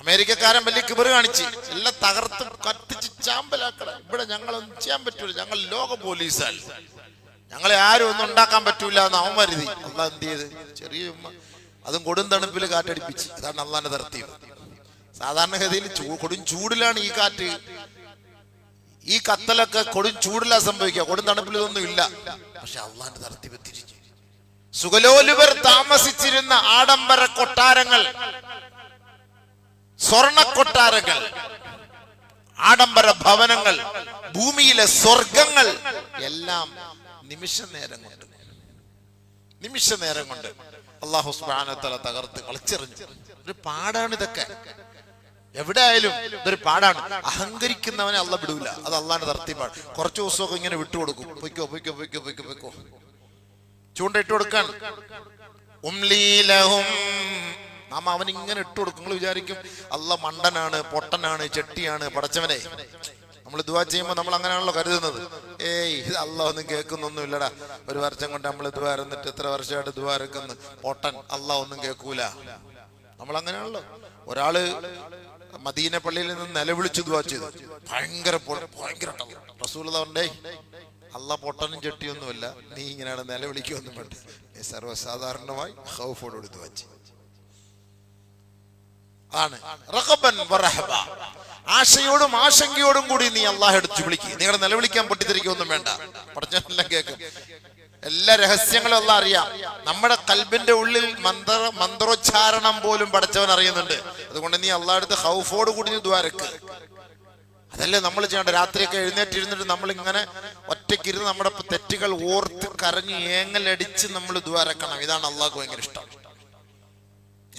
അമേരിക്കക്കാരൻ വലിയ കിബർ കാണിച്ച് എല്ലാം തകർത്ത് കത്തിച്ച് ചാമ്പലാക്കട. ഇവിടെ ഞങ്ങളൊന്നും ചെയ്യാൻ പറ്റൂല. ഞങ്ങൾ ലോക പോലീസാണ്. ഞങ്ങളെ ആരും ഒന്നും ഉണ്ടാക്കാൻ പറ്റൂല എന്ന് അവൻ കരുതി. അല്ല എന്ത് ചെയ്ത്? ചെറിയ അതും കൊടും തണുപ്പിൽ കാറ്റടിപ്പിച്ച്. അതാണ് അള്ളാന്റെ തർത്തീവ് സാധാരണഗതിയിൽ കൊടും ചൂടിലാണ് ഈ കാറ്റ്. ഈ കത്തലൊക്കെ കൊടും ചൂടിലാ സംഭവിക്കുക. കൊടും തണുപ്പിൽ ഇതൊന്നും ഇല്ല. പക്ഷെ അള്ളാന്റെ തർത്തീവ് തിരിച്ചു സുഗലോലുവർ താമസിച്ചിരുന്ന ആഡംബര കൊട്ടാരങ്ങൾ സ്വർണ കൊട്ടാരങ്ങൾ ആഡംബര ഭവനങ്ങൾ ഭൂമിയിലെ സ്വർഗങ്ങൾ എല്ലാം നിമിഷ നേരം കൊണ്ട്. നിമിഷ നേരം കൊണ്ട് അള്ളാഹു സുബ്ഹാനഹു തകർത്ത് കളിച്ചെറിഞ്ഞു. ഒരു പാടാണ് ഇതൊക്കെ. എവിടെ ആയാലും ഇതൊരു പാടാണ്. അഹങ്കരിക്കുന്നവനെ അല്ല വിടൂല. അത് അള്ളാന്റെ തർത്തിപ്പാട്. കുറച്ചു ദിവസമൊക്കെ ഇങ്ങനെ വിട്ടുകൊടുക്കും പൊയ്ക്കോ പൊയ്ക്കോ പൊയ്ക്കോ പൊയ്ക്കോ പൊയ്ക്കോ. ചൂണ്ടയിട്ട് കൊടുക്കാൻ ഉംലീലഹും നാം അവൻ ഇങ്ങനെ ഇട്ട് കൊടുക്കും. വിചാരിക്കും അല്ല മണ്ടനാണ് പൊട്ടനാണ് ചെട്ടിയാണ് പടച്ചവനെ. നമ്മൾ ദുവാ ചെയ്യുമ്പോൾ നമ്മൾ അങ്ങനെയാണല്ലോ കരുതുന്നത്. ഏയ് ഇത് അല്ല ഒന്നും കേൾക്കുന്നൊന്നും ഇല്ലടാ ഒരു വർഷം കൊണ്ട് നമ്മൾ ദുവാ ഇരുന്നിട്ട് എത്ര വർഷമായിട്ട് ദുവാ ഇറക്കുന്നു പൊട്ടൻ അല്ല ഒന്നും കേൾക്കൂല. നമ്മൾ അങ്ങനെയാണല്ലോ. ഒരാൾ മദീന പള്ളിയിൽ നിന്ന് നിലവിളിച്ച് ദുവാ ചെയ്തു. ഭയങ്കര ഭയങ്കര പറഞ്ഞേ അല്ല പൊട്ടനും ചെട്ടിയൊന്നുമില്ല. നീ ഇങ്ങനെയാണ് നിലവിളിക്കൊന്നും വേണ്ട സർവസാധാരണമായി ഹൗഫോടുകൂടി ദുവാ ചെയ്യും ആണ്. ആശയോടും ആശങ്കയോടും കൂടി നീ അള്ളാഹ് എടുത്ത് വിളിക്കുക നിങ്ങളെ നിലവിളിക്കാൻ പൊട്ടിത്തിരിക്കൊന്നും വേണ്ട. പഠിച്ചെല്ലാം കേൾക്കും. എല്ലാ രഹസ്യങ്ങളും എല്ലാം അറിയാം. നമ്മുടെ കൽബിന്റെ ഉള്ളിൽ മന്ത്ര മന്ത്രോച്ചാരണം പോലും പഠിച്ചവൻ അറിയുന്നുണ്ട്. അതുകൊണ്ട് നീ അള്ളാഹ് അടുത്ത് ഹൗഫോട് കൂടി ദ്വാരക്ക്. അതല്ലേ നമ്മൾ ചെയ്യേണ്ട രാത്രിയൊക്കെ എഴുന്നേറ്റിരുന്നിട്ട് നമ്മൾ ഇങ്ങനെ ഒറ്റയ്ക്കിരുന്ന് നമ്മുടെ തെറ്റുകൾ ഓർത്ത് കരഞ്ഞ് ഏങ്ങലടിച്ച് നമ്മൾ ദ്വാരക്കണം. ഇതാണ് അള്ളാഹ്ക്ക് ഭയങ്കര ഇഷ്ടം.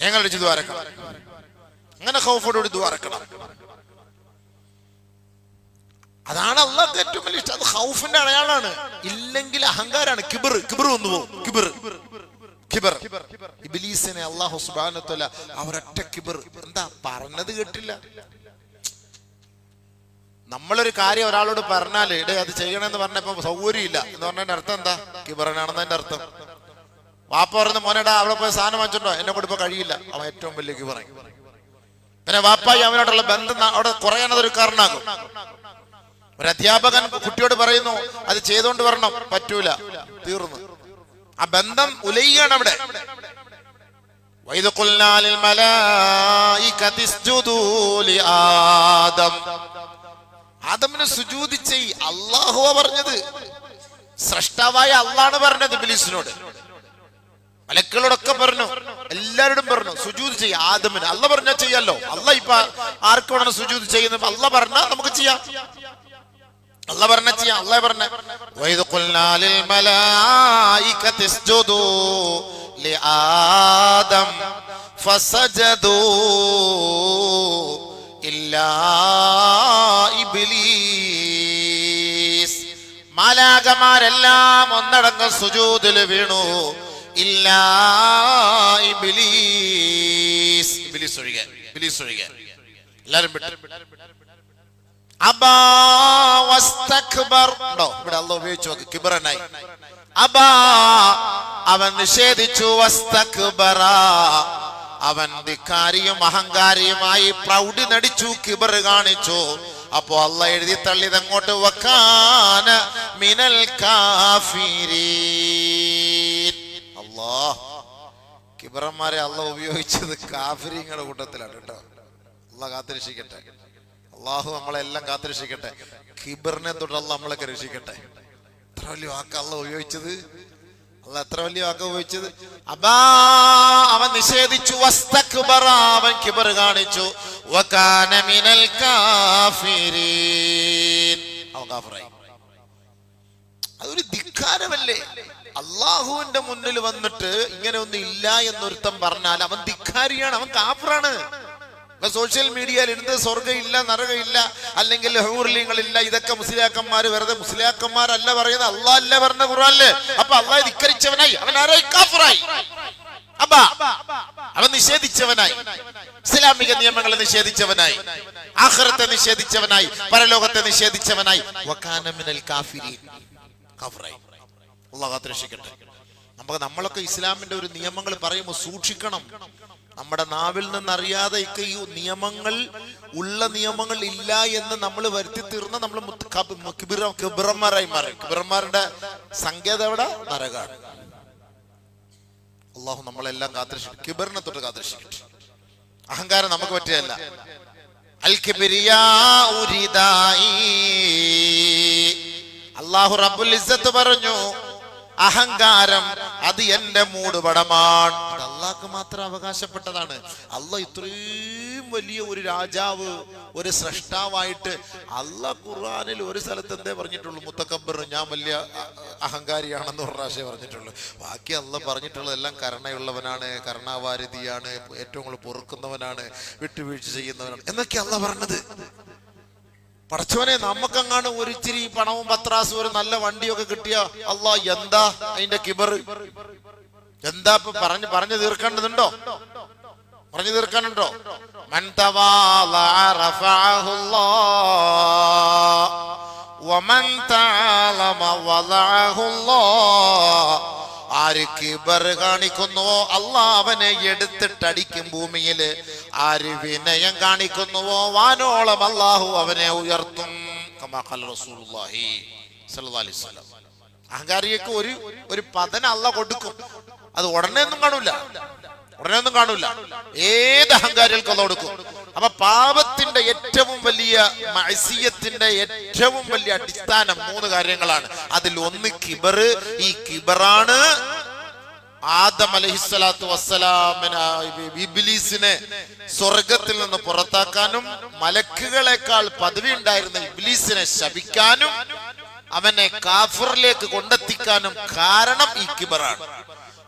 ഏങ്ങലടിച്ച് ദ്വാരക്കണം. അങ്ങനെ ഹൗഫോടുകൂടി ദ്വാരക്കണം അതാണ് അള്ളാഹ് ഏറ്റവും വലിയ ഇഷ്ടം. അത് ഹൗഫിന്റെ അടയാളാണ്. ഇല്ലെങ്കിൽ അഹങ്കാരാണ്. കിബർ കിബർ വന്നു പോകും. കിബിർ. കിബർ. ഇബിലീസിനെ അള്ളാഹു സുബാനത്തല്ല അവരൊറ്റ കിബർ. എന്താ പറഞ്ഞത് കേട്ടില്ല? നമ്മളൊരു കാര്യം ഒരാളോട് പറഞ്ഞാൽ ഇടേ അത് ചെയ്യണമെന്ന് പറഞ്ഞപ്പോ സൗകര്യമില്ല. എന്ന് പറഞ്ഞതിന്റെ അർത്ഥം എന്താ? കിബറനാണെന്നതിന്റെ അർത്ഥം. വാപ്പ പറഞ്ഞ മോനേടാ അവിടെ പോയി സാധനം വാങ്ങിച്ചിട്ടുണ്ടോ? എന്നെ കൊടുപ്പോ കഴിയില്ല. അവൻ ഏറ്റവും വലിയ കിബറ പിന്നെ വാപ്പായി അവനോടുള്ള ബന്ധം അവിടെ കുറയാനതൊരു കാരണമാകും. ഒരു അധ്യാപകൻ കുട്ടിയോട് പറയുന്നു അത് ചെയ്തോണ്ട് വരണം പറ്റൂല. തീർന്നു. ആ ബന്ധം ഉലയുകയാണ് അവിടെ. ആദമിന് സുജൂതി ചെയ് അള്ളാഹുവ പറഞ്ഞത്. സൃഷ്ടാവായ അള്ളാണ് പറഞ്ഞത് ബിലീസിനോട് മലക്കളോടൊക്കെ പറഞ്ഞു. എല്ലാവരോടും പറഞ്ഞു സുജൂത് ചെയ്യാം ആദമിന്. അല്ല പറഞ്ഞാൽ ചെയ്യാലോ. അല്ല ഇപ്പൊ ആർക്കാണ് സുജൂത് ചെയ്യുന്നത്? അല്ല പറഞ്ഞാൽ നമുക്ക് ചെയ്യാം. അല്ല പറഞ്ഞ ചെയ്യാം. അല്ല പറഞ്ഞ. ലിആദം ഫസജദൂ ഇല്ലാ ഇബ്ലീസ്. മാലാകമാരെല്ലാം ഒന്നടങ്കം സുജൂതിൽ വീണു. ഇല്ലാ ഒഴികെ ഒഴികെ. അവൻ നിഷേധിച്ചു. വസ്തക്ബറ അവൻ ധിക്കാരിയും അഹങ്കാരിയുമായി പ്രൗഢി നടിച്ചു കിബർ കാണിച്ചു. അപ്പോ അല്ല എഴുതി തള്ളിതങ്ങോട്ട് വക്കാന മിനൽ അല്ലാ കിബറന്മാരെ അള്ള ഉപയോഗിച്ചത് കാഫിരിങ്ങളുടെ കൂട്ടത്തിലാണ് കേട്ടോ. അള്ള കാത്തിരക്ഷിക്കട്ടെ. അള്ളാഹു നമ്മളെല്ലാം കാത്തിരക്ഷിക്കട്ടെ. തൊട്ട് തൊട്ടല്ല നമ്മളൊക്കെ രക്ഷിക്കട്ടെ. എത്ര വലിയ വാക്ക് അള്ള ഉപയോഗിച്ചത്? അല്ല എത്ര വലിയ വാക്ക് ഉപയോഗിച്ചത്? അബാ അവൻ നിഷേധിച്ചു. അവൻ കിബർ കാണിച്ചു. മിനൽ കാഫിരീൻ. അതൊരു ധിക്കാരമല്ലേ? അള്ളാഹുവിന്റെ മുന്നിൽ വന്നിട്ട് ഇങ്ങനെ ഒന്നും ഇല്ല എന്നൊരുത്തം പറഞ്ഞാൽ അവൻ ധിക്കാരിയാണ് അവൻ കാഫറാണ്. ഇപ്പൊ സോഷ്യൽ മീഡിയയിൽ എന്ത് സ്വർഗമില്ല നരകമില്ല അല്ലെങ്കിൽ ഹൂർലിങ്ങളില്ല ഇതൊക്കെ മുസ്ലിയാക്കന്മാർ വെറുതെ മുസ്ലിയാക്കന്മാരല്ല പറയുന്നത് അള്ളാ അല്ല പറഞ്ഞ കുറവല്ലേ അപ്പൊ അള്ളാഹ് ധിക്കരിച്ചവനായി അവൻ ആരായി കാഫറായി. അവൻ നിഷേധിച്ചവനായി. ഇസ്ലാമിക നിയമങ്ങളെ നിഷേധിച്ചവനായി. ആഹ്റത്തെ നിഷേധിച്ചവനായി. പരലോകത്തെ നിഷേധിച്ചവനായി. വക്കാനമിനൽ കാഫിരി കാഫറായി. അള്ളാഹ് കാത്ത് രക്ഷിക്കട്ടെ നമുക്ക് നമ്മളൊക്കെ ഇസ്ലാമിന്റെ ഒരു നിയമങ്ങൾ പറയുമ്പോൾ സൂക്ഷിക്കണം. നമ്മുടെ നാവിൽ നിന്നറിയാതെ ഒക്കെ ഈ നിയമങ്ങൾ ഉള്ള നിയമങ്ങൾ ഇല്ല എന്ന് നമ്മൾ വരുത്തി തീർന്ന നമ്മൾ കിബിറന്മാരായി മാറി. കിബിറന്മാരുടെ സങ്കേതം എവിടെ? നരകാണ്. അള്ളാഹു നമ്മളെല്ലാം കാത്തിരക്ഷിക്കും. കിബറിനെ തൊട്ട് കാത്തിരക്ഷിക്കട്ടെ. അഹങ്കാരം നമുക്ക് പറ്റിയല്ല. അള്ളാഹു റബുൽ ഇസ്സത്ത് പറഞ്ഞു അഹങ്കാരം അത് എന്റെ മൂടുപടമാണ്. അള്ളാക്ക് മാത്രം അവകാശപ്പെട്ടതാണ്. അല്ല ഇത്രയും വലിയ ഒരു രാജാവ് ഒരു സൃഷ്ടാവായിട്ട് അല്ല ഖുർആാനിൽ ഒരു സ്ഥലത്ത് എന്തേ പറഞ്ഞിട്ടുള്ളൂ? മുത്തക്കബർ ഞാൻ വലിയ അഹങ്കാരിയാണെന്ന് പ്രാവശ്യം പറഞ്ഞിട്ടുള്ളൂ. ബാക്കി അല്ല പറഞ്ഞിട്ടുള്ളതെല്ലാം കരുണയുള്ളവനാണ് കരുണാവാരതിയാണ് ഏറ്റവും കൂടുതൽ പൊറുക്കുന്നവനാണ് വിട്ടുവീഴ്ച ചെയ്യുന്നവനാണ്. എന്നൊക്കെ അല്ല പറഞ്ഞത്. പടച്ചോനെ നമുക്കങ്ങാണ് ഒരു ഇച്ചിരി പണവും പത്രാസും ഒരു നല്ല വണ്ടിയൊക്കെ കിട്ടിയ അല്ലാ എന്താ അതിന്റെ കിബർ എന്താ ഇപ്പൊ പറഞ്ഞു പറഞ്ഞു തീർക്കേണ്ടതുണ്ടോ? പറഞ്ഞു തീർക്കാനുണ്ടോ? മൻ ആര് കിബർ കാണിക്കുന്നുവോ അള്ളാ അവനെ എടുത്തിട്ടടിക്കും ഭൂമിയിൽ. ആര് വിനയം കാണിക്കുന്നുവോ? വാനോളം അള്ളാഹു അവനെ ഉയർത്തും. അഹങ്കാരിയൊക്കെ ഒരു ഒരു പതന അല്ല കൊടുക്കും. അത് ഉടനെ ഒന്നും കാണൂല. ഉടനെ ഒന്നും കാണൂല. ഏത് അഹങ്കാരികൾക്കും അത് കൊടുക്കും. അപ്പൊ പാപത്തിന്റെ ഏറ്റവും വലിയ മത്സ്യത്തിന്റെ ഏറ്റവും വലിയ അടിസ്ഥാനം മൂന്ന് കാര്യങ്ങളാണ്. അതിൽ ഒന്ന് കിബർ. ഈ കിബറാണ് ആദം അലഹിസ്വലാത്തു വസ്സലാമിനെ സ്വർഗത്തിൽ നിന്ന് പുറത്താക്കാനും മലക്കുകളെക്കാൾ പദവി ഉണ്ടായിരുന്ന ഇബിലീസിനെ ശപിക്കാനും അവനെ കാഫറിലേക്ക് കൊണ്ടെത്തിക്കാനും കാരണം ഈ കിബറാണ്.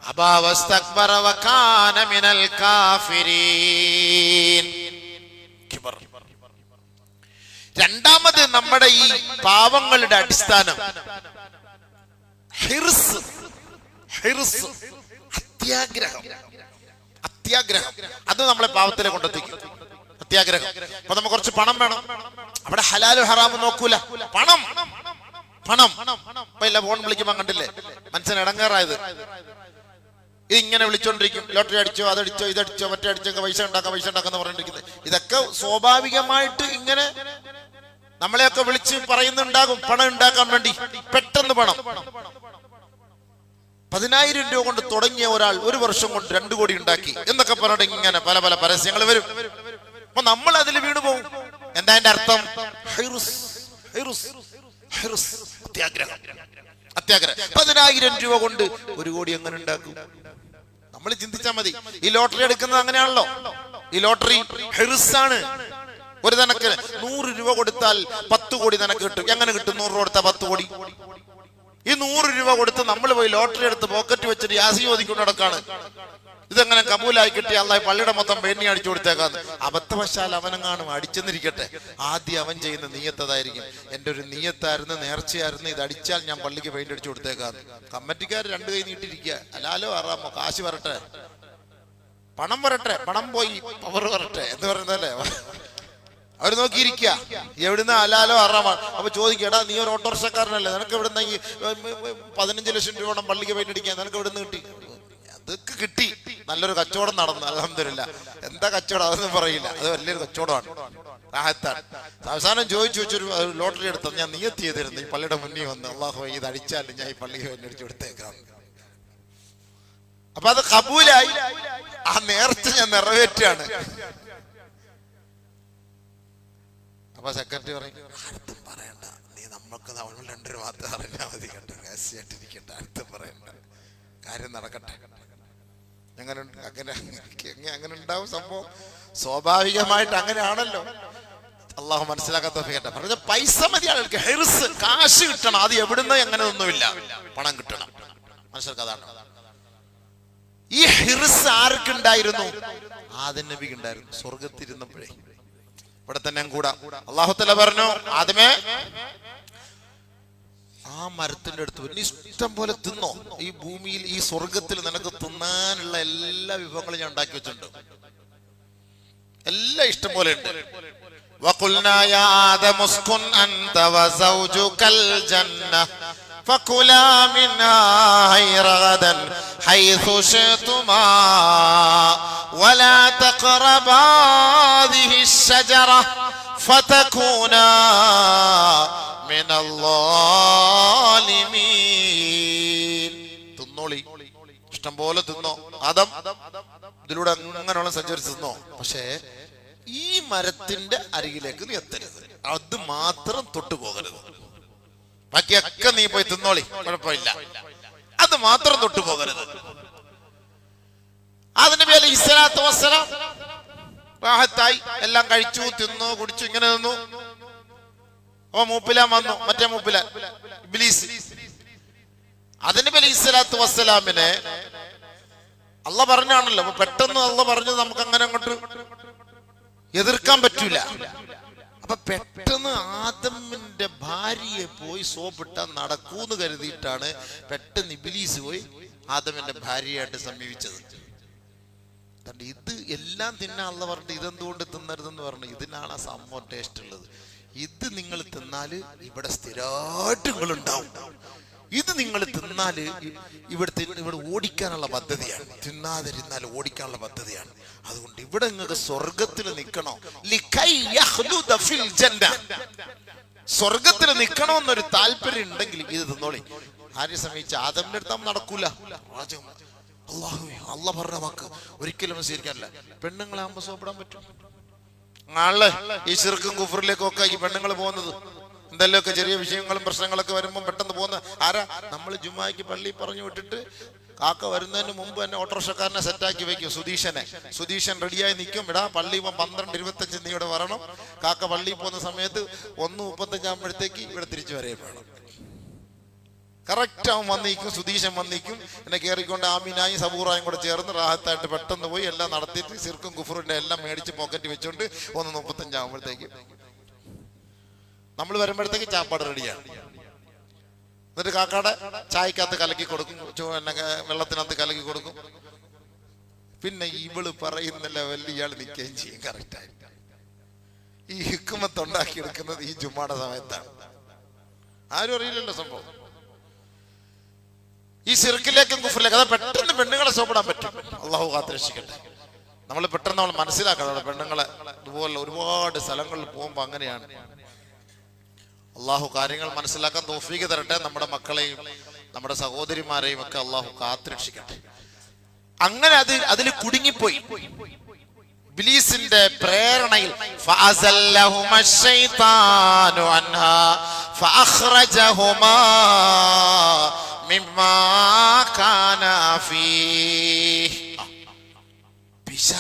അബാവസ്തക്ബറ വകാന മിനൽ കാഫിരീൻ. രണ്ടാമത് നമ്മുടെ ഈ പാവങ്ങളുടെ അടിസ്ഥാനം. ഹിർസ്. ഹിർസ്. അത്യാഗ്രഹം. അത്യാഗ്രഹം. അത് നമ്മളെ പാവത്തിലെ കൊണ്ടെത്തിക്കും. അത്യാഗ്രഹം. അപ്പൊ നമുക്ക് കുറച്ച് പണം വേണം. അവിടെ ഹലാലും ഹറാമും നോക്കൂല. പണം. പണം. ഇപ്പൊ ഇല്ല ഫോൺ വിളിക്കുമ്പോ കണ്ടില്ലേ? മനസ്സിന് ഇടങ്ങാറായത്. ഇതിങ്ങനെ വിളിച്ചോണ്ടിരിക്കും. ലോട്ടറി അടിച്ചോ അതടിച്ചോ ഇതടിച്ചോ മറ്റേ അടിച്ചോ പൈസ ഉണ്ടാക്കാം പൈസ ഉണ്ടാക്കാന്ന് പറഞ്ഞിരിക്കുന്നത് ഇതൊക്കെ സ്വാഭാവികമായിട്ട് ഇങ്ങനെ നമ്മളെയൊക്കെ വിളിച്ച് പറയുന്നുണ്ടാകും പണം ഉണ്ടാക്കാൻ വേണ്ടി. പെട്ടെന്ന് പണം. പതിനായിരം രൂപ കൊണ്ട് തുടങ്ങിയ ഒരാൾ ഒരു വർഷം കൊണ്ട് രണ്ടു കോടി ഉണ്ടാക്കി എന്നൊക്കെ പറഞ്ഞിട്ട് ഇങ്ങനെ പല പല പരസ്യങ്ങൾ വരും. അപ്പൊ നമ്മൾ അതിൽ വീണു പോകും എന്താ എന്റെ അർത്ഥം? അത്യാഗ്രഹം. പതിനായിരം രൂപ കൊണ്ട് ഒരു കോടി എങ്ങനെ ഉണ്ടാക്കും? നമ്മൾ ചിന്തിച്ചാൽ മതി. ഈ ലോട്ടറി എടുക്കുന്നത് അങ്ങനെയാണല്ലോ. ഈ ലോട്ടറി ഹെറിസാണ്. ഒരു നിനക്ക് നൂറ് രൂപ കൊടുത്താൽ പത്ത് കോടി നിനക്ക് കിട്ടും. എങ്ങനെ കിട്ടും? നൂറ് രൂപ കൊടുത്താൽ പത്ത് കോടി. ഈ നൂറ് രൂപ കൊടുത്ത് നമ്മൾ പോയി ലോട്ടറി എടുത്ത് പോക്കറ്റ് വെച്ചിട്ട് യാസി ചോദിക്കൊണ്ട് നടക്കാണ് ഇതെങ്ങനെ കബൂലായി കിട്ടി? അല്ല പള്ളിയുടെ മൊത്തം പെണ്ണി അടിച്ചു കൊടുത്തേക്കാന്ന്. അബദ്ധവശാൽ അവനെങ്ങാനും അടിച്ചെന്നിരിക്കട്ടെ? ആദ്യം അവൻ ചെയ്യുന്ന നീയത്തതായിരിക്കും. എന്റെ ഒരു നീയത്തായിരുന്നു നേർച്ചയായിരുന്നു. ഇത് അടിച്ചാൽ ഞാൻ പള്ളിക്ക് പെയിന്റ് അടിച്ചു കൊടുത്തേക്കാന്ന്. കമ്മറ്റിക്കാർ രണ്ടു കൈ നീട്ടിരിക്കുക അലാലോ അറാമോ? കാശ് വരട്ടെ. പണം വരട്ടെ. പണം പോയി. പവർ വരട്ടെ. എന്ന് പറയുന്നല്ലേ അവർ നോക്കിയിരിക്കുക എവിടുന്ന് അലാലോ അറാമാണ് അപ്പൊ ചോദിക്കടാ നീ ഒരു ഓട്ടോറിക്ഷക്കാരനല്ലേ? നിനക്ക് എവിടെ ഈ പതിനഞ്ച് ലക്ഷം രൂപ പള്ളിക്ക് പോയിട്ട് അടിക്കാൻ നിനക്ക് എവിടുന്ന് കിട്ടി? അതൊക്കെ കിട്ടി. നല്ലൊരു കച്ചവടം നടന്നു അലഹമില്ല എന്താ കച്ചവടം? അതൊന്നും പറയില്ല. അത് വലിയൊരു കച്ചവടമാണ്. റാഹത്താണ്. അവസാനം ചോദിച്ചു വെച്ചൊരു ലോട്ടറി എടുത്തത് ഞാൻ നീയത്തി ചെയ്തിരുന്നു ഈ പള്ളിയുടെ മുന്നിൽ വന്ന് അള്ളാഹു ഇത് അടിച്ചാലും ഞാൻ ഈ പള്ളിക്ക് വേണ്ടി അടിച്ചു കൊടുത്തേക്കാം. അപ്പൊ അത് കബൂലായി. ആ നേർച്ച ഞാൻ നിറവേറ്റാണ് അപ്പൊ സെക്രട്ടറി പറയും പറയണ്ട. നീ നമ്മൾക്ക് നമ്മൾ രണ്ടു മാത്രം അറിഞ്ഞാൽ മതി കേട്ടോ രഹസ്യമായിട്ടിരിക്കണ്ട അടുത്തും പറയണ്ട. കാര്യം നടക്കട്ടെ. അങ്ങനെ അങ്ങനെ അങ്ങനെ ഉണ്ടാവും സംഭവം? സ്വാഭാവികമായിട്ട് അങ്ങനെയാണല്ലോ. അള്ളാഹു മനസ്സിലാക്കാത്ത പറഞ്ഞ പൈസ മതി ആൾക്ക് ഹെറിസ് കാശ് കിട്ടണം. അത് എവിടുന്ന് എങ്ങനെ ഒന്നുമില്ല പണം കിട്ടണം. മനസ്സിലാക്കാതാണ് ഈ ഹിറിസ് ആർക്കുണ്ടായിരുന്നു? ആദ്യ നബിക്ക് ഉണ്ടായിരുന്നു. സ്വർഗത്തിരുന്നപ്പോഴേ ഇവിടെ തന്നെ കൂടാ അള്ളാഹുത്തല പറഞ്ഞു ആദ്യമേ ആ മരത്തിന്റെ അടുത്ത് വരും. നീ ഇഷ്ടം പോലെ തിന്നോ ഈ ഭൂമിയിൽ ഈ സ്വർഗത്തിൽ നിനക്ക് തിന്നാനുള്ള എല്ലാ വിഭവങ്ങളും ഞാൻ ഉണ്ടാക്കി വെച്ചിട്ടുണ്ട് എല്ലാം ഇഷ്ടം പോലെ ഉണ്ട് وقلنا يا آدم اسكن أنت وزوجك الجنة فكلا منها رغدا حيث شئتما ولا تقربا هذه الشجرة فتكونا من الظالمين തിന്നോളി ഇഷ്ടം പോലെ തിന്നോ ആദം ഇതിലൂടെ അങ്ങനെയുള്ള സഞ്ചരിച്ച് തിന്നോ പക്ഷേ ഈ മരത്തിന്റെ അരികിലേക്ക് നീ എത്തരുത് അത് മാത്രം തൊട്ടു പോകരുത് ബാക്കിയൊക്കെ നീ പോയി തിന്നോളി. കുഴപ്പമില്ല. അത് മാത്രം തൊട്ടു പോകരുത്. അതിന്റെ പേര് ഇസ്ലാത്ത് വസ്സലാം. റാഹത്തായി. എല്ലാം കഴിച്ചു തിന്നു കുടിച്ചു ഇങ്ങനെ നിന്നു. ഓ മൂപ്പിലാൻ വന്നു. മറ്റേ മൂപ്പിലാൻ. ഇബ്ലീസ്. അതിന് പേര് ഇസ്ലാത്ത് വസ്സലാമിനെ അല്ല പറഞ്ഞാണല്ലോ. പെട്ടെന്ന് അള്ള പറഞ്ഞത് നമുക്ക് അങ്ങനെ അങ്ങോട്ട് എതിർക്കാൻ പറ്റൂല. അപ്പൊ പെട്ടെന്ന് ആദമിന്റെ ഭാര്യയെ പോയി സോപ്പിട്ട നടക്കൂന്ന് കരുതിയിട്ടാണ് പെട്ടെന്ന് ഇബിലീസ് പോയി ആദമിന്റെ ഭാര്യയായിട്ട് സമീപിച്ചത്. കണ്ട് ഇത് എല്ലാം തിന്നാനുള്ള പറഞ്ഞിട്ട് ഇതെന്തുകൊണ്ട് തിന്നരുതെന്ന് പറഞ്ഞു. ഇതിനാണ് ആ സംഭവം ടേസ്റ്റ് ഉള്ളത്. ഇത് നിങ്ങൾ തിന്നാൽ ഇവിടെ സ്ഥിരമായിട്ട് നിങ്ങൾ ഉണ്ടാവും ഇത് നിങ്ങൾ തിന്നാൽ ഇവിടുത്തെ ഇവിടെ ഓടിക്കാനുള്ള പദ്ധതിയാണ്. തിന്നാതിരുന്നാൽ ഓടിക്കാനുള്ള പദ്ധതിയാണ്. അതുകൊണ്ട് ഇവിടെ നിങ്ങൾക്ക് സ്വർഗത്തിൽ നിൽക്കണോ. സ്വർഗത്തിൽ നിൽക്കണമെന്നൊരു താല്പര്യം ഉണ്ടെങ്കിൽ ഇത് തിന്നോളി. ആരെ സമയിച്ച് ആദമിന്റെ അടുത്ത് നടക്കൂല. അല്ല പറഞ്ഞ വാക്ക് ഒരിക്കലും സ്വീകരിക്കാനില്ല. പെണ്ണുങ്ങളാകുമ്പോ സോപ്പിടാൻ പറ്റും. ആൾ ഈ ചെറുക്കും കുഫറിലേക്കും ഒക്കെ ഈ പെണ്ണുങ്ങൾ പോകുന്നത്. എന്തെങ്കിലുമൊക്കെ ചെറിയ വിഷയങ്ങളും പ്രശ്നങ്ങളൊക്കെ വരുമ്പോൾ പെട്ടെന്ന് പോകുന്ന ആരാ? നമ്മൾ ജുമായ്ക്ക് പള്ളി പറഞ്ഞു വിട്ടിട്ട് കാക്ക വരുന്നതിന് മുമ്പ് തന്നെ ഓട്ടോറിക്ഷക്കാരനെ സെറ്റാക്കി വെക്കും സുധീഷനെ സുധീഷൻ റെഡിയായി നിൽക്കും ഇടാ പള്ളി ഇപ്പം പന്ത്രണ്ട് ഇരുപത്തഞ്ച് നീ ഇവിടെ വരണം. കാക്ക പള്ളിയിൽ പോകുന്ന സമയത്ത് ഒന്ന് മുപ്പത്തഞ്ചാകുമ്പോഴത്തേക്ക് ഇവിടെ തിരിച്ചു വരെയും വേണം. കറക്റ്റ് അവൻ വന്നിരിക്കും സുധീഷൻ വന്നിരിക്കും. എന്നെ കയറിക്കൊണ്ട് ആമിനായും സബൂറായും കൂടെ ചേർന്ന് റാഹത്തായിട്ട് പെട്ടെന്ന് പോയി എല്ലാം നടത്തിയിട്ട് സിർക്കും കുഫറിന്റെ എല്ലാം മേടിച്ച് പോക്കറ്റ് വെച്ചുകൊണ്ട് ഒന്ന് മുപ്പത്തഞ്ചാകുമ്പോഴത്തേക്ക് നമ്മൾ വരുമ്പോഴത്തേക്ക് ചാപ്പാട് റെഡിയാണ്. എന്നിട്ട് കാക്കാടെ ചായക്കകത്ത് കലക്കി കൊടുക്കും വെള്ളത്തിനകത്ത് കലക്കി കൊടുക്കും. പിന്നെ ഇവൾ പറയുന്ന ലെവലിൽ ഇയാൾ നിൽക്കുകയും ചെയ്യും കറക്റ്റായി ഈ ഹിക്കുമത്ത് ഉണ്ടാക്കിയെടുക്കുന്നത് ഈ ജുമാടെ സമയത്താണ്. ആരും അറിയില്ലല്ലോ സംഭവം. ഈ സിർക്കിലേക്കും കുഫറിലേക്കും അത് പെട്ടെന്ന് പെണ്ണുങ്ങളെ സോപ്പിടാൻ പറ്റും. അള്ളാഹു കാത്തിരക്ഷിക്കട്ടെ. നമ്മൾ പെട്ടെന്ന് നമ്മൾ മനസ്സിലാക്കണം പെണ്ണുങ്ങളെ ഇതുപോലെ ഒരുപാട് സ്ഥലങ്ങളിൽ പോകുമ്പോൾ അങ്ങനെയാണ്. അള്ളാഹു കാര്യങ്ങൾ മനസ്സിലാക്കാൻ തോഫീക്ക് തരട്ടെ. നമ്മുടെ മക്കളെയും നമ്മുടെ സഹോദരിമാരെയും ഒക്കെ അള്ളാഹു കാത്തുരക്ഷിക്കട്ടെ. അങ്ങനെ അത് അതിൽ കുടുങ്ങിപ്പോയി. ബിലീസിന്റെ പ്രേരണയിൽ ഫഅഖ്റജഹുമാ മിമ്മാ കാന ഫീ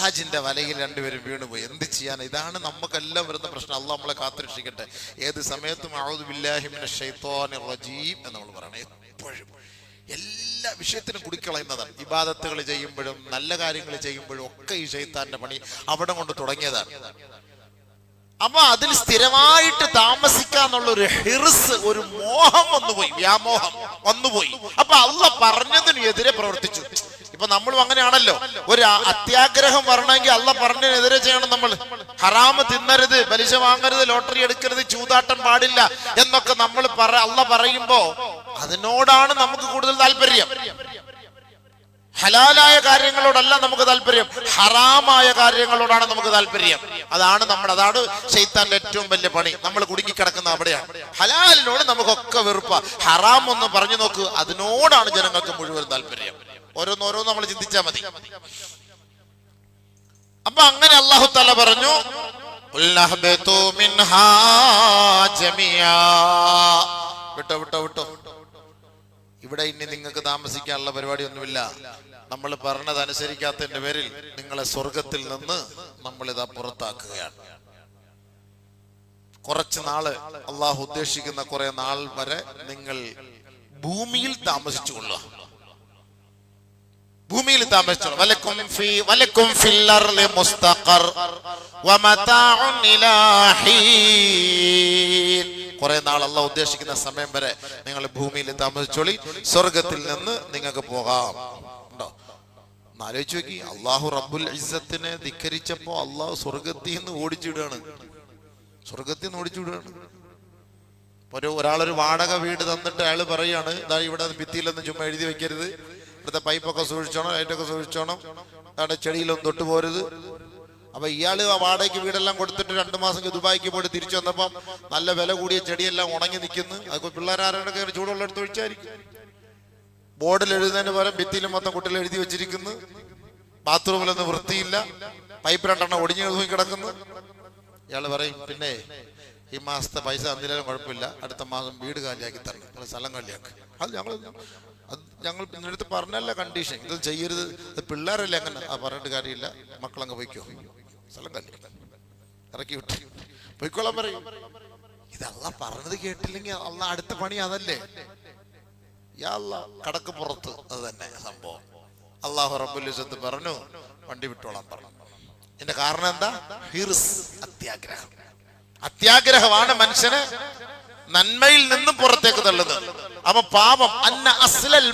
മിൻഹാജിന്റെ വലയിൽ രണ്ടുപേരും വീണുപോയി. എന്ത് ചെയ്യാൻ ഇതാണ് നമുക്കെല്ലാം വരുന്ന പ്രശ്നം. അല്ല നമ്മളെ കാത്തിരക്ഷിക്കട്ടെ. ഏത് സമയത്തും റജീം എന്ന് നമ്മൾ പറയണം. എപ്പോഴും. എല്ലാ വിഷയത്തിനും കുടിക്കളയുന്നതാണ്. ഇബാദത്തുകൾ ചെയ്യുമ്പോഴും നല്ല കാര്യങ്ങൾ ചെയ്യുമ്പോഴും ഒക്കെ ഈ ഷെയ്ത്താന്റെ പണി അവിടെ കൊണ്ട് തുടങ്ങിയതാണ്. അപ്പൊ അതിൽ സ്ഥിരമായിട്ട് താമസിക്കാന്നുള്ള ഒരു ഹിർസ് ഒരു മോഹം വന്നുപോയി. വ്യാമോഹം വന്നുപോയി. അപ്പൊ അല്ല പറഞ്ഞതിനെതിരെ പ്രവർത്തിച്ചു. ഇപ്പൊ നമ്മളും അങ്ങനെയാണല്ലോ. ഒരു അത്യാഗ്രഹം വരണമെങ്കിൽ അല്ല പറഞ്ഞതിനെതിരെ ചെയ്യണം നമ്മൾ ഹറാമ് തിന്നരുത് പലിശ വാങ്ങരുത് ലോട്ടറി എടുക്കരുത് ചൂതാട്ടം പാടില്ല എന്നൊക്കെ നമ്മൾ പറ അല്ല പറയുമ്പോ അതിനോടാണ് നമുക്ക് കൂടുതൽ താല്പര്യം. ഹലാലായ കാര്യങ്ങളോടല്ല നമുക്ക് താല്പര്യം. ഹറാമായ കാര്യങ്ങളോടാണ് നമുക്ക് താല്പര്യം. അതാണ് നമ്മൾ അതാണ് ഷെയ്ത്താന്റെ ഏറ്റവും വലിയ പണി. നമ്മൾ കുടുങ്ങിക്കിടക്കുന്ന അവിടെയാണ്. ഹലാലിനോട് നമുക്കൊക്കെ വെറുപ്പ. ഹറാം ഒന്ന് പറഞ്ഞു നോക്ക്. അതിനോടാണ് ജനങ്ങൾക്ക് മുഴുവൻ താല്പര്യം. ഓരോന്നോരോന്ന് നമ്മൾ ചിന്തിച്ചാൽ മതി. അപ്പൊ അങ്ങനെ അള്ളാഹു തല പറഞ്ഞു. വിട്ടോ വിട്ടോ വിട്ടോ. ഇവിടെ ഇനി നിങ്ങൾക്ക് താമസിക്കാനുള്ള പരിപാടി ഒന്നുമില്ല നമ്മൾ പറഞ്ഞതനുസരിക്കാത്തതിന്റെ പേരിൽ നിങ്ങളെ സ്വർഗത്തിൽ നിന്ന് നമ്മൾ ഇതാ പുറത്താക്കുകയാണ്. കുറച്ച് നാൾ അള്ളാഹു ഉദ്ദേശിക്കുന്ന കുറെ നാൾ വരെ നിങ്ങൾ ഭൂമിയിൽ താമസിച്ചു കൊള്ളുക. ഇലാ ഹീൻ. കുറെ നാൾ അള്ളാഹ് ഉദ്ദേശിക്കുന്ന സമയം വരെ നിങ്ങൾ ഭൂമിയിൽ താമസിച്ചോളി. സ്വർഗത്തിൽ നിന്ന് നിങ്ങൾക്ക് പോകാം. ഉണ്ടോ? നോക്കി. അള്ളാഹു റബ്ബുൽ ഇസ്സത്തിനെ ധിക്കരിച്ചപ്പോ അള്ളാഹു സ്വർഗത്തിൽ നിന്ന് ഓടിച്ചിടുകയാണ്. സ്വർഗത്തിൽ നിന്ന് ഓടിച്ചിടുകയാണ്. ഒരു ഒരാളൊരു വാടക വീട് തന്നിട്ട് അയാൾ പറയാണ് ഇതാ ഇവിടെ ഭിത്തിയിലൊന്നും ചുമ്മാ എഴുതി വെക്കരുത്. ഇവിടുത്തെ പൈപ്പൊക്കെ സൂക്ഷിച്ചോണം ലൈറ്റൊക്കെ സൂക്ഷിച്ചോണം. അവിടെ ചെടിയിലൊന്നും തൊട്ടു പോരുത്. അപ്പൊ ഇയാൾ ആ വാടകയ്ക്ക് വീടെല്ലാം കൊടുത്തിട്ട് രണ്ടു മാസം ദുബായിക്ക് പോയിട്ട് തിരിച്ചു വന്നപ്പം നല്ല വില കൂടിയ ചെടിയെല്ലാം ഉണങ്ങി നിൽക്കുന്നു. അതൊക്കെ പിള്ളേരാരുടെ കയറി ചൂടുള്ള എടുത്ത് ഒഴിച്ചായിരിക്കും. ബോർഡിൽ എഴുതുന്നതിന് പകരം ഭിത്തിയിൽ മൊത്തം കുട്ടികൾ എഴുതി വെച്ചിരിക്കുന്നു. ബാത്റൂമിലൊന്നും വൃത്തിയില്ല. പൈപ്പ് രണ്ടെണ്ണം ഒടിഞ്ഞു തൂങ്ങി കിടക്കുന്നു. ഇയാൾ പറയും പിന്നെ ഈ മാസത്തെ പൈസ തന്നില്ലാലും കുഴപ്പമില്ല. അടുത്ത മാസം വീട് കാലിയാക്കി തരണം. സ്ഥലം കാലിയാക്കി. അത് ഞങ്ങൾ ഞങ്ങൾ പിന്നെ പറഞ്ഞല്ല കണ്ടീഷൻ ഇത് ചെയ്യരുത്. പിള്ളേരല്ലേ അങ്ങനെ. ആ പറഞ്ഞിട്ട് കാര്യമില്ല. മക്കളങ്ങ് പോയിക്കോ. സ്ഥലം കാലിയാക്കി ഇറക്കി വിട്ടു. പോയിക്കോളാൻ പറയും. ഇതല്ല പറഞ്ഞത് കേട്ടില്ലെങ്കിൽ അല്ല അടുത്ത പണി അതല്ലേ. യാള്ള കടക്ക് പുറത്ത്. അത് തന്നെ സംഭവം. അള്ളാഹു റബുലിസത്ത് പറഞ്ഞു വണ്ടി വിട്ടോളാൻ പറഞ്ഞു. ഇതിന്റെ കാരണം എന്താ? ഹിർസ് അത്യാഗ്രഹം. അത്യാഗ്രഹമാണ് മനുഷ്യന്. നന്മയിൽ നിന്നും പുറത്തേക്ക് തള്ളുന്നത്. അപ്പൊ പാപം. അന്ന അസ്ലൽ.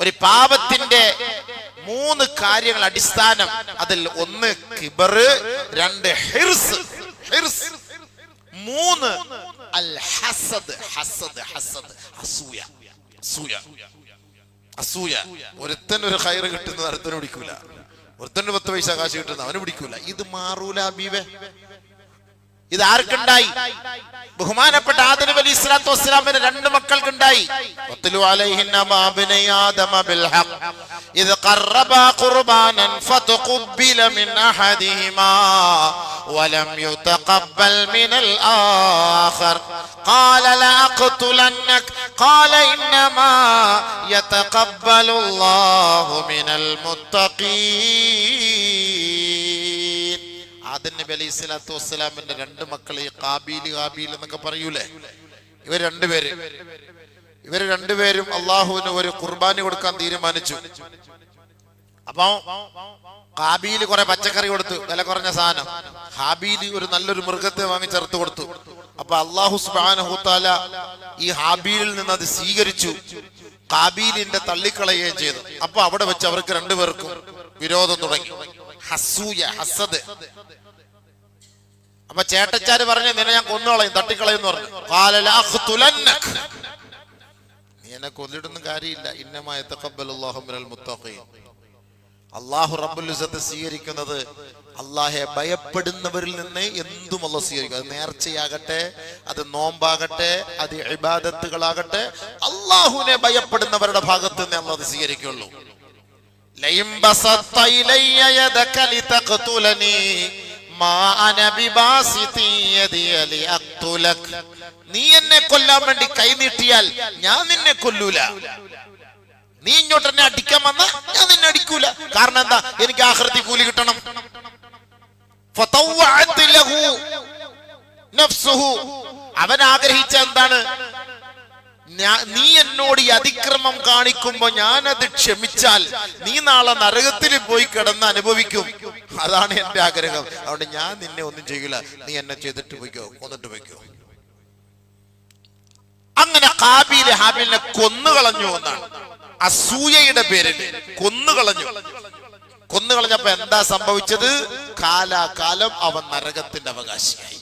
ഒരു പാപത്തിന്റെ മൂന്ന് കാര്യങ്ങൾ അടിസ്ഥാനം. അതിൽ ഒന്ന് കിബറ് രണ്ട് ഹിർസ്. ഹിർസ്. മൂന്ന് അൽ ഹസദ്. ഹസദ് ഹസദ്. അസൂയ. അസൂയ. അസൂയ. ഒരുത്തൻ ഒരു ഹൈറ് കിട്ടുന്നത് അടുത്തനെ പിടിക്കൂല. ഒരുത്തന് പത്ത് പൈസ കാശ് കിട്ടുന്നത് അവന് പിടിക്കൂല. ഇത് മാറൂല ഹബീബെ. ഇത് ആർക്കുണ്ടായി ബഹുമാനപ്പെട്ട ആദനബ് അലി ഇസ്ലാത്തു വസ്സലാമിന് രണ്ട് മക്കൾക്കുണ്ടായി വത്ലു അലൈഹിന്ന മാ ബിനി ആദമ ബിൽ ഹഖ് ഇദ് ഖറബാ ഖുർബാനൻ ഫതഖബ്ബല മിൻ അഹദിഹിമാ ولم يتقبل من الآخر قال لأقتلنك قال إنما يتقبل الله من المتقين ആദൻ നബി അലൈഹി സ്വലാത്തു വസ്സലാമിന്റെ രണ്ട് മക്കൾ ഈ കാബീൽ കാബീൽ എന്നൊക്കെ പറയൂലേ? ഇവർ രണ്ടുപേര്. ഇവർ രണ്ടുപേരും അള്ളാഹുവിന് ഒരു കുർബാനി കൊടുക്കാൻ തീരുമാനിച്ചു. അപ്പൊ കാബീൽ കുറെ പച്ചക്കറി കൊടുത്തു വില കുറഞ്ഞ സാധനം. ഹാബീൽ ഒരു നല്ലൊരു മൃഗത്തെ വാങ്ങി ചേർത്ത് കൊടുത്തു. അപ്പൊ അള്ളാഹു സുബാനഹുത്താല ഈ ഹാബീലിൽ നിന്ന് അത് സ്വീകരിച്ചു. കാബീലിന്റെ തള്ളിക്കളയുകയും ചെയ്തു. അപ്പൊ അവിടെ വെച്ച് അവർക്ക് രണ്ടുപേർക്കും വിരോധം തുടങ്ങി. ഹസൂയ ഹസദ് അപ്പൊ ചേട്ടച്ചാര് പറഞ്ഞു നിന്നെ ഞാൻ കൊന്നുകളയും തട്ടിക്കളയും പറഞ്ഞു. നീ എന്നെ കൊല്ലിട്ടൊന്നും കാര്യമില്ല. ഇന്നമായ അള്ളാഹു റബ്ബുൽ ഇസ്സത്ത് സ്വീകരിക്കുന്നത് അള്ളാഹെ ഭയപ്പെടുന്നവരിൽ നിന്ന് എന്തും അല്ല സ്വീകരിക്കും. അത് നേർച്ചയാകട്ടെ അത് നോമ്പാകട്ടെ അത് ഇബാദത്തുകളാകട്ടെ അള്ളാഹുവിനെ ഭയപ്പെടുന്നവരുടെ ഭാഗത്ത് നിന്ന് അല്ല അത് സ്വീകരിക്കുള്ളൂ. നീ എന്നെ കൊല്ലാൻ വേണ്ടി കൈനീട്ടിയാൽ ഞാൻ നിന്നെ കൊല്ലൂല. നീ ഇങ്ങോട്ട് എന്നെ അടിക്കാൻ വന്ന ഞാൻ നിന്നെ അടിക്കൂല. കാരണം എന്താ? എനിക്ക് ആഹൃതി കൂലി കിട്ടണം. അവൻ ആഗ്രഹിച്ച എന്താണ്? നീ എന്നോട് ഈ അതിക്രമം കാണിക്കുമ്പോ അത് ക്ഷമിച്ചാൽ നീ നാളെ നരകത്തിൽ പോയി കിടന്ന് അനുഭവിക്കും. അതാണ് എന്റെ ആഗ്രഹം. അതുകൊണ്ട് ഞാൻ നിന്നെ ഒന്നും ചെയ്യില്ല നീ എന്നെ ചെയ്തിട്ട് പോയിക്കോ കൊന്നിട്ട് പോയിക്കോ. അങ്ങനെ ഹാബീൽ ഹാബീലിനെ കൊന്നുകളഞ്ഞു എന്നാണ്. അസൂയയുടെ പേരിൽ കൊന്നുകളഞ്ഞു. കൊന്നുകളഞ്ഞപ്പോ എന്താ സംഭവിച്ചത്? കാലാകാലം അവൻ നരകത്തിന്റെ അവകാശിയായി.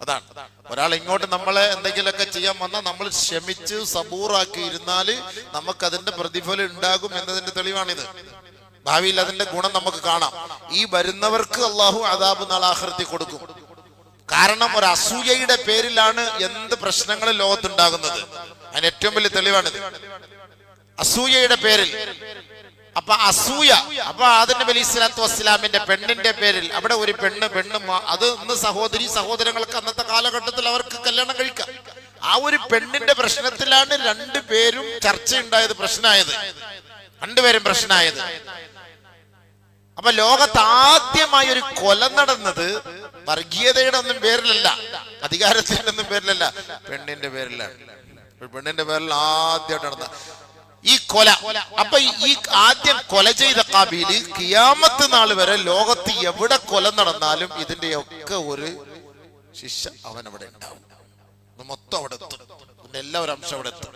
അതാണ്. ഒരാൾ ഇങ്ങോട്ട് നമ്മളെ എന്തെങ്കിലുമൊക്കെ ചെയ്യാൻ വന്നാൽ നമ്മൾ ക്ഷമിച്ച് സബൂറാക്കി ഇരുന്നാൽ നമുക്ക് അതിന്റെ പ്രതിഫലം ഉണ്ടാകും എന്നതിന്റെ തെളിവാണിത്. ഭാവിയിൽ അതിന്റെ ഗുണം നമുക്ക് കാണാം. ഈ വരുന്നവർക്ക് അള്ളാഹു അതാബ് നാളാഹൃത്തി കൊടുക്കും. കാരണം ഒരു അസൂയയുടെ പേരിലാണ് എന്ത് പ്രശ്നങ്ങൾ ലോകത്തുണ്ടാകുന്നത്. അതിന് ഏറ്റവും വലിയ തെളിവാണിത്. അസൂയയുടെ പേരിൽ. അപ്പൊ അസൂയ അപ്പൊ നബി അലൈഹി സ്വലാത്തു വസ്സലാമിന്റെ പെണ്ണിന്റെ പേരിൽ അവിടെ ഒരു പെണ്ണ് പെണ്ണ് അത് ഇന്ന് സഹോദരി സഹോദരങ്ങൾക്ക് അന്നത്തെ കാലഘട്ടത്തിൽ അവർക്ക് കല്യാണം കഴിക്കാം. ആ ഒരു പെണ്ണിന്റെ പ്രശ്നത്തിലാണ് രണ്ടു പേരും ചർച്ചയുണ്ടായത് പ്രശ്നമായത്. രണ്ടുപേരും പ്രശ്നമായത്. അപ്പൊ ലോകത്ത് ആദ്യമായി ഒരു കൊല നടന്നത് വർഗീയതയുടെ ഒന്നും പേരിലല്ല അധികാരത്തിന്റെ ഒന്നും പേരിലല്ല പെണ്ണിന്റെ പേരിലാണ്. പെണ്ണിന്റെ പേരിൽ ആദ്യമായിട്ട് നടന്ന ഈ കൊല. അപ്പൊ ഈ- ആദ്യം കൊല ചെയ്ത കാബീൽ കിയാമത്ത് നാൾ വരെ ലോകത്ത് എവിടെ കൊല നടന്നാലും ഇതിന്റെ ഒക്കെ ഒരു ശിക്ഷ അവൻ അവിടെ ഉണ്ടാവും മൊത്തം അവിടെ എത്തും. ഇതിന്റെ എല്ലാ ഒരു അംശം അവിടെ എത്തും.